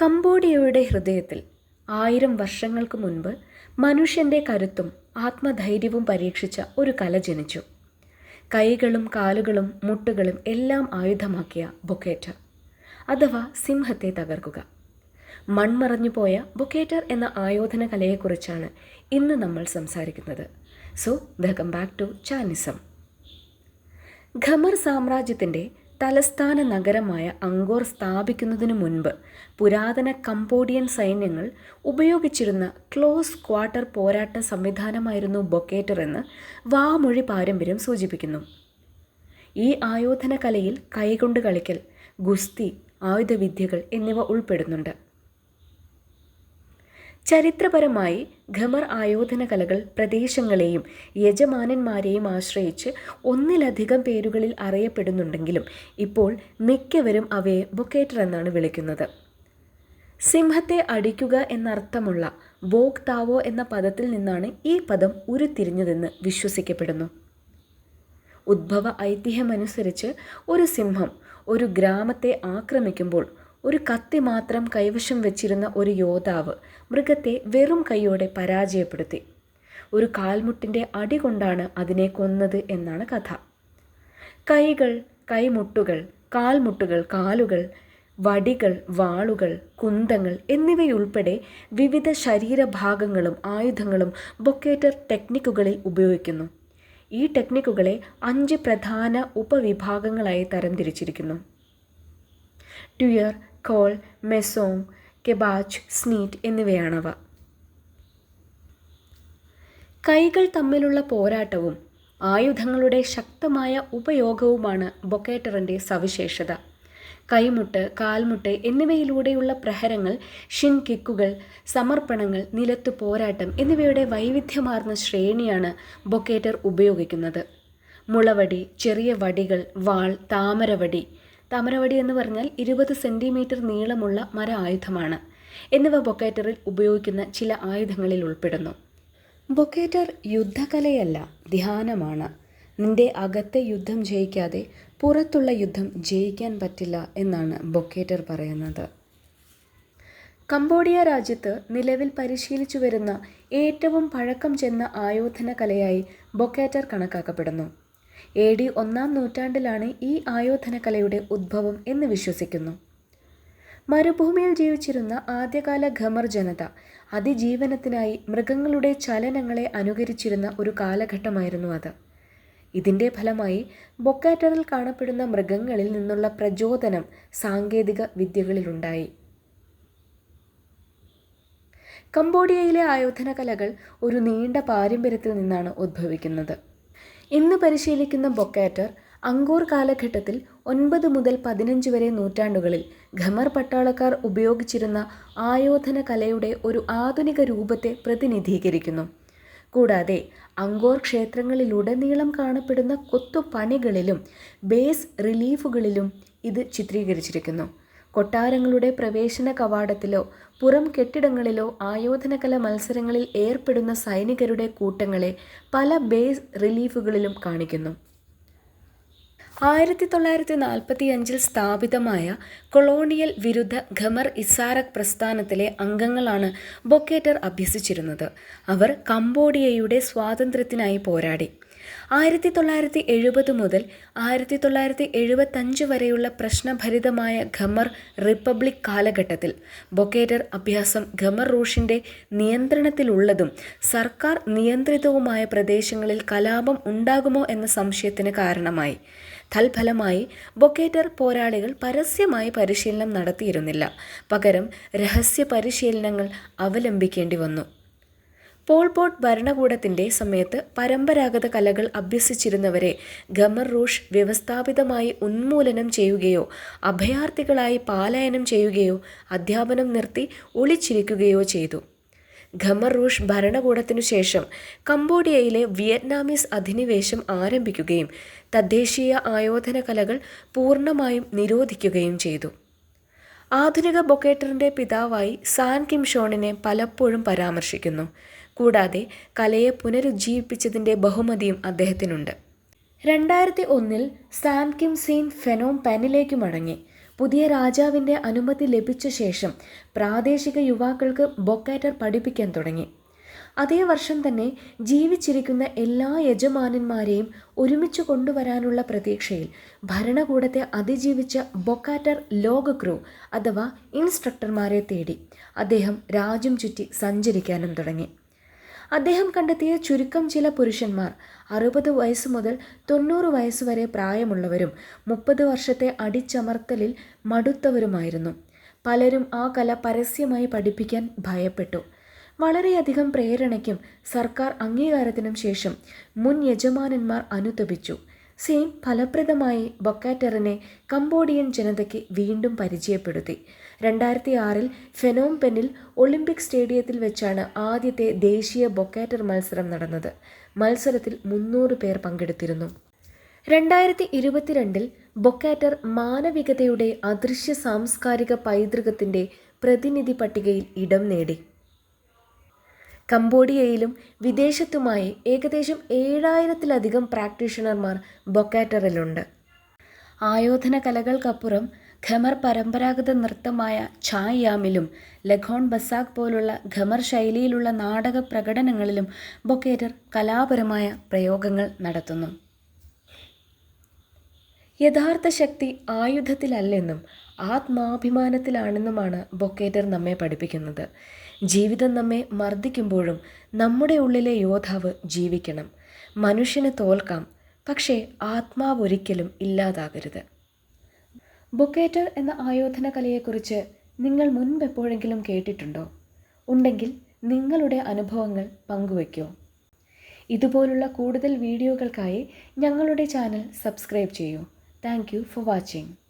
കംബോഡിയയുടെ ഹൃദയത്തിൽ ആയിരം വർഷങ്ങൾക്ക് മുൻപ് മനുഷ്യന്റെ കരുത്തും ആത്മധൈര്യവും പരീക്ഷിച്ച ഒരു കല ജനിച്ചു. കൈകളും കാലുകളും മുട്ടുകളും എല്ലാം ആയുധമാക്കിയ ബൊക്കേറ്റർ അഥവാ സിംഹത്തെ തകർക്കുക. മൺമറഞ്ഞു പോയ ബൊക്കേറ്റർ എന്ന ആയോധന കലയെക്കുറിച്ചാണ് ഇന്ന് നമ്മൾ സംസാരിക്കുന്നത്. സോ വെൽക്കം ബാക്ക് ടു ചാനിസം ഖമർ സാമ്രാജ്യത്തിന്റെ തലസ്ഥാന നഗരമായ അങ്കോർ സ്ഥാപിക്കുന്നതിനു മുൻപ് പുരാതന കംബോഡിയൻ സൈന്യങ്ങൾ ഉപയോഗിച്ചിരുന്ന ക്ലോസ് ക്വാർട്ടർ പോരാട്ട സംവിധാനമായിരുന്നു ബൊക്കേറ്റർ എന്ന് വാമൊഴി പാരമ്പര്യം സൂചിപ്പിക്കുന്നു. ഈ ആയോധന കലയിൽ കൈകൊണ്ട് കളിക്കൽ ഗുസ്തി ആയുധവിദ്യകൾ എന്നിവ ഉൾപ്പെടുന്നുണ്ട്. ചരിത്രപരമായി ഖമർ ആയോധന കലകൾ പ്രദേശങ്ങളെയും യജമാനന്മാരെയും ആശ്രയിച്ച് ഒന്നിലധികം പേരുകളിൽ അറിയപ്പെടുന്നുണ്ടെങ്കിലും ഇപ്പോൾ മിക്കവരും അവയെ ബൊക്കേറ്റർ എന്നാണ് വിളിക്കുന്നത്. സിംഹത്തെ അടിക്കുക എന്നർത്ഥമുള്ള ബോക്താവോ എന്ന പദത്തിൽ നിന്നാണ് ഈ പദം ഉരുത്തിരിഞ്ഞതെന്ന് വിശ്വസിക്കപ്പെടുന്നു. ഉദ്ഭവ ഐതിഹ്യമനുസരിച്ച് ഒരു സിംഹം ഒരു ഗ്രാമത്തെ ആക്രമിക്കുമ്പോൾ ഒരു കത്തി മാത്രം കൈവശം വെച്ചിരുന്ന ഒരു യോദ്ധാവ് മൃഗത്തെ വെറും കൈയോടെ പരാജയപ്പെടുത്തി. ഒരു കാൽമുട്ടിന്റെ അടി കൊണ്ടാണ് അതിനെ കൊന്നത് എന്നാണ് കഥ. കൈകൾ കൈമുട്ടുകൾ കാൽമുട്ടുകൾ കാലുകൾ വടികൾ വാളുകൾ കുന്തങ്ങൾ എന്നിവയുൾപ്പെടെ വിവിധ ശരീരഭാഗങ്ങളും ആയുധങ്ങളും ബൊക്കേറ്റർ ടെക്നിക്കുകളിൽ ഉപയോഗിക്കുന്നു. ഈ ടെക്നിക്കുകളെ അഞ്ച് പ്രധാന ഉപവിഭാഗങ്ങളായി തരംതിരിച്ചിരിക്കുന്നു. ട്യുയർ കോൾ മെസോങ് കെബാച്ച് സ്നീറ്റ് എന്നിവയാണവ. കൈകൾ തമ്മിലുള്ള പോരാട്ടവും ആയുധങ്ങളുടെ ശക്തമായ ഉപയോഗവുമാണ് ബൊക്കേറ്ററിന്റെ സവിശേഷത. കൈമുട്ട് കാൽമുട്ട് എന്നിവയിലൂടെയുള്ള പ്രഹരങ്ങൾ ഷിൻ കിക്കുകൾ സമർപ്പണങ്ങൾ നിലത്ത് പോരാട്ടം എന്നിവയുടെ വൈവിധ്യമാർന്ന ശ്രേണിയാണ് ബൊക്കേറ്റർ ഉപയോഗിക്കുന്നത്. മുളവടി ചെറിയ വടികൾ വാൾ താമരവടി താമരവടി എന്ന് പറഞ്ഞാൽ ഇരുപത് സെന്റിമീറ്റർ നീളമുള്ള മര ആയുധമാണ് എന്നിവ ബൊക്കേറ്ററിൽ ഉപയോഗിക്കുന്ന ചില ആയുധങ്ങളിൽ ഉൾപ്പെടുന്നു. ബൊക്കേറ്റർ യുദ്ധകലയല്ല ധ്യാനമാണ്. നിന്റെ അകത്തെ യുദ്ധം ജയിക്കാതെ പുറത്തുള്ള യുദ്ധം ജയിക്കാൻ പറ്റില്ല എന്നാണ് ബൊക്കേറ്റർ പറയുന്നത്. കംബോഡിയ രാജ്യത്ത് നിലവിൽ പരിശീലിച്ചു വരുന്ന ഏറ്റവും പഴക്കം ചെന്ന ആയോധന കലയായി ബൊക്കേറ്റർ കണക്കാക്കപ്പെടുന്നു. എ ഡി ഒന്നാം നൂറ്റാണ്ടിലാണ് ഈ ആയോധനകലയുടെ ഉദ്ഭവം എന്ന് വിശ്വസിക്കുന്നു. മരുഭൂമിയിൽ ജീവിച്ചിരുന്ന ആദ്യകാല ഖമർ ജനത അതിജീവനത്തിനായി മൃഗങ്ങളുടെ ചലനങ്ങളെ അനുകരിച്ചിരുന്ന ഒരു കാലഘട്ടമായിരുന്നു അത്. ഇതിന്റെ ഫലമായി ബൊക്കാറ്ററിൽ കാണപ്പെടുന്ന മൃഗങ്ങളിൽ നിന്നുള്ള പ്രചോദനം സാങ്കേതിക വിദ്യകളിലുണ്ടായി. കംബോഡിയയിലെ ആയോധന കലകൾ ഒരു നീണ്ട പാരമ്പര്യത്തിൽ നിന്നാണ് ഉദ്ഭവിക്കുന്നത് ഇന്ന് പരിശീലിക്കുന്ന ബൊക്കാറ്റർ അങ്കൂർ കാലഘട്ടത്തിൽ ഒൻപത് മുതൽ പതിനഞ്ച് വരെ നൂറ്റാണ്ടുകളിൽ ഖമർ പട്ടാളക്കാർ ഉപയോഗിച്ചിരുന്ന ആയോധന കലയുടെ ഒരു ആധുനിക രൂപത്തെ പ്രതിനിധീകരിക്കുന്നു. കൂടാതെ അങ്കോർ ക്ഷേത്രങ്ങളിലുടനീളം കാണപ്പെടുന്ന കൊത്തുപണികളിലും ബേസ് റിലീഫുകളിലും ഇത് ചിത്രീകരിച്ചിരിക്കുന്നു. കൊട്ടാരങ്ങളുടെ പ്രവേശന കവാടത്തിലോ പുറം കെട്ടിടങ്ങളിലോ ആയോധനകല മത്സരങ്ങളിൽ ഏർപ്പെടുന്ന സൈനികരുടെ കൂട്ടങ്ങളെ പല ബേസ് റിലീഫുകളിലും കാണിക്കുന്നു. ആയിരത്തി തൊള്ളായിരത്തി നാൽപ്പത്തി അഞ്ചിൽ സ്ഥാപിതമായ കൊളോണിയൽ വിരുദ്ധ ഖമർ ഇസാറക് പ്രസ്ഥാനത്തിലെ അംഗങ്ങളാണ് ബൊക്കേറ്റർ അഭ്യസിച്ചിരുന്നത്. അവർ കംബോഡിയയുടെ സ്വാതന്ത്ര്യത്തിനായി പോരാടി. ആയിരത്തി തൊള്ളായിരത്തി എഴുപത് മുതൽ ആയിരത്തി തൊള്ളായിരത്തി എഴുപത്തഞ്ച് വരെയുള്ള പ്രശ്നഭരിതമായ ഖമർ റിപ്പബ്ലിക് കാലഘട്ടത്തിൽ ബൊക്കേറ്റർ അഭ്യാസം ഖമർ റൂഷിന്റെ നിയന്ത്രണത്തിലുള്ളതും സർക്കാർ നിയന്ത്രിതവുമായ പ്രദേശങ്ങളിൽ കലാപം ഉണ്ടാകുമോ എന്ന സംശയത്തിന് കാരണമായി. തൽഫലമായി ബൊക്കേറ്റർ പോരാളികൾ പരസ്യമായി പരിശീലനം നടത്തിയിരുന്നില്ല. പകരം രഹസ്യ പരിശീലനങ്ങൾ അവലംബിക്കേണ്ടി വന്നു. പോൾപോട്ട് ഭരണകൂടത്തിന്റെ സമയത്ത് പരമ്പരാഗത കലകൾ അഭ്യസിച്ചിരുന്നവരെ ഖമർ റൂഷ് വ്യവസ്ഥാപിതമായി ഉന്മൂലനം ചെയ്യുകയോ അഭയാർത്ഥികളായി പാലായനം ചെയ്യുകയോ അധ്യാപനം നിർത്തി ഒളിച്ചിരിക്കുകയോ ചെയ്തു. ഖമർ റൂഷ് ഭരണകൂടത്തിനു ശേഷം കംബോഡിയയിലെ വിയറ്റ്നാമീസ് അധിനിവേശം ആരംഭിക്കുകയും തദ്ദേശീയ ആയോധന കലകൾ പൂർണമായും നിരോധിക്കുകയും ചെയ്തു. ആധുനിക ബൊക്കേറ്ററിന്റെ പിതാവായി സാൻ കിം ഷോണിനെ പലപ്പോഴും പരാമർശിക്കുന്നു. കൂടാതെ കലയെ പുനരുജ്ജീവിപ്പിച്ചതിന്റെ ബഹുമതിയും അദ്ദേഹത്തിനുണ്ട്. രണ്ടായിരത്തി ഒന്നിൽ സാൻ കിം സീൻ ഫെനോം പെനിലേക്ക് മടങ്ങി. പുതിയ രാജാവിന്റെ അനുമതി ലഭിച്ച ശേഷം പ്രാദേശിക യുവാക്കൾക്ക് ബൊക്കേറ്റർ പഠിപ്പിക്കാൻ തുടങ്ങി. അതേ വർഷം തന്നെ ജീവിച്ചിരിക്കുന്ന എല്ലാ യജമാനന്മാരെയും ഒരുമിച്ച് കൊണ്ടുവരാനുള്ള പ്രതീക്ഷയിൽ ഭരണകൂടത്തെ അതിജീവിച്ച ബൊക്കാറ്റർ ലോക ക്രൂ അഥവാ ഇൻസ്ട്രക്ടർമാരെ തേടി അദ്ദേഹം രാജ്യം ചുറ്റി സഞ്ചരിക്കാനും തുടങ്ങി. അദ്ദേഹം കണ്ടെത്തിയ ചുരുക്കം ചില പുരുഷന്മാർ അറുപത് വയസ്സ് മുതൽ തൊണ്ണൂറ് വയസ്സ് വരെ പ്രായമുള്ളവരും മുപ്പത് വർഷത്തെ അടിച്ചമർത്തലിൽ മടുത്തവരുമായിരുന്നു. പലരും ആ കല പരസ്യമായി പഠിപ്പിക്കാൻ ഭയപ്പെട്ടു. വളരെയധികം പ്രേരണയ്ക്കും സർക്കാർ അംഗീകാരത്തിനും ശേഷം മുൻ യജമാനന്മാർ അനുതപിച്ചു. സെയിം ഫലപ്രദമായി ബൊക്കാറ്ററിനെ കംബോഡിയൻ ജനതയ്ക്ക് വീണ്ടും പരിചയപ്പെടുത്തി. രണ്ടായിരത്തി ആറിൽ ഫെനോം പെന്നിൽ ഒളിമ്പിക് സ്റ്റേഡിയത്തിൽ വെച്ചാണ് ആദ്യത്തെ ദേശീയ ബൊക്കാറ്റർ മത്സരം നടന്നത്. മത്സരത്തിൽ മുന്നൂറ് പേർ പങ്കെടുത്തിരുന്നു. രണ്ടായിരത്തി ഇരുപത്തിരണ്ടിൽ ബൊക്കാറ്റർ മാനവികതയുടെ അദൃശ്യ സാംസ്കാരിക പൈതൃകത്തിന്റെ പ്രതിനിധി പട്ടികയിൽ ഇടം നേടി. കംബോഡിയയിലും വിദേശത്തുമായി ഏകദേശം ഏഴായിരത്തിലധികം പ്രാക്ടീഷണർമാർ ബൊക്കാറ്ററിലുണ്ട് ആയോധന കലകൾക്കപ്പുറം ഖമർ പരമ്പരാഗത നൃത്തമായ ഛായ് യാമിലും ലഖോൺ ബസാക് പോലുള്ള ഖമർ ശൈലിയിലുള്ള നാടക പ്രകടനങ്ങളിലും ബൊക്കേറ്റർ കലാപരമായ പ്രയോഗങ്ങൾ നടത്തുന്നു. യഥാർത്ഥ ശക്തി ആയുധത്തിലല്ലെന്നും ആത്മാഭിമാനത്തിലാണെന്നുമാണ് ബൊക്കേറ്റർ നമ്മെ പഠിപ്പിക്കുന്നത്. ജീവിതം നമ്മെ മർദ്ദിക്കുമ്പോഴും നമ്മുടെ ഉള്ളിലെ യോദ്ധാവ് ജീവിക്കണം. മനുഷ്യന് തോൽക്കാം പക്ഷേ ആത്മാവ് ഒരിക്കലും ഇല്ലാതാകരുത്. ബൊക്കേറ്റർ എന്ന ആയോധന കലയെക്കുറിച്ച് നിങ്ങൾ മുൻപ് എപ്പോഴെങ്കിലും കേട്ടിട്ടുണ്ടോ? ഉണ്ടെങ്കിൽ നിങ്ങളുടെ അനുഭവങ്ങൾ പങ്കുവയ്ക്കൂ. ഇതുപോലുള്ള കൂടുതൽ വീഡിയോകൾക്കായി ഞങ്ങളുടെ ചാനൽ സബ്സ്ക്രൈബ് ചെയ്യൂ. Thank for watching.